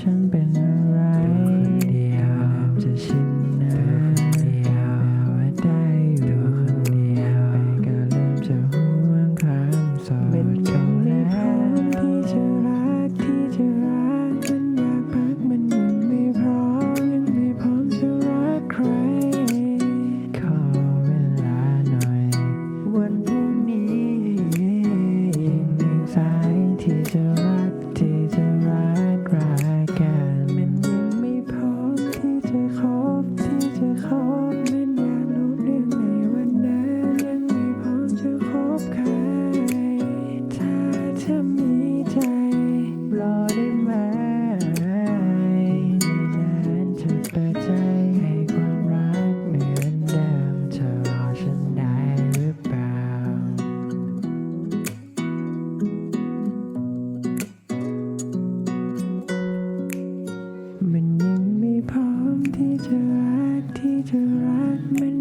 ฉันเป็น จะรักมัน